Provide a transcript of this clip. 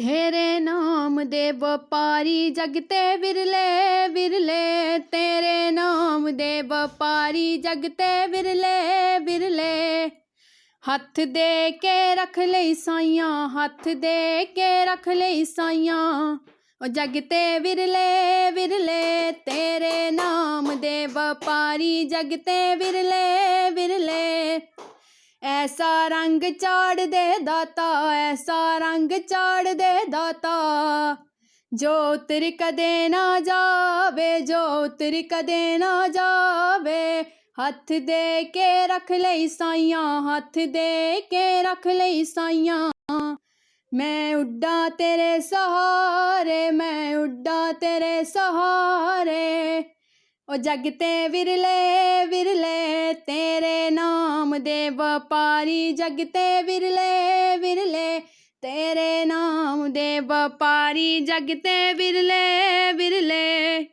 ਤੇਰੇ ਨਾਮ ਦੇ ਵਪਾਰੀ ਜਗ ਤੇ ਵਿਰਲੇ ਵਿਰਲੇ, ਤੇਰੇ ਨਾਮ ਦੇ ਵਪਾਰੀ ਜਗ ਤੇ ਵਿਰਲੇ ਵਿਰਲੇ। ਹੱਥ ਦੇ ਕੇ ਰੱਖ ਲਈ ਸਾਈਆਂ, ਹੱਥ ਦੇ ਕੇ ਰੱਖ ਲਈ ਸਾਈਆਂ। ਉਹ ਜਗ ਤੇ ਵਿਰਲੇ ਵਿਰਲੇ, ਤੇਰੇ ਨਾਮ ਦੇ ਵਪਾਰੀ ਜਗ ਤੇ ਵਿਰਲੇ ਐਸਾ ਰੰਗ ਚਾੜ ਦੇ ਦਾਤਾ, ਐਸਾ ਰੰਗ ਚਾੜ ਦੇ ਦਾਤਾ। ਜੋ ਉਤਰ ਕਦੇ ਨਾ ਜਾਵੇ, ਜੋ ਉਤਰ ਕਦੇ ਨਾ ਜਾਵੇ, ਹੱਥ ਦੇ ਕੇ ਰੱਖ ਲਈ ਸਾਈਆਂ, ਹੱਥ ਦੇ ਕੇ ਰੱਖ ਲਈ ਸਾਈਆਂ। ਮੈਂ ਉੱਡਾਂ ਤੇਰੇ ਸਹਾਰੇ, ਮੈਂ ਉੱਡਾਂ ਤੇਰੇ ਸਹਾਰੇ, ਉਹ ਜਗ ਤੇ ਵਿਰਲੇ ਦੇ ਵਪਾਰੀ ਜਗ ਤੇ ਵਿਰਲੇ ਵਿਰਲੇ। ਤੇਰੇ ਨਾਮ ਦੇ ਵਪਾਰੀ ਜਗ ਤੇ ਵਿਰਲੇ ਵਿਰਲੇ।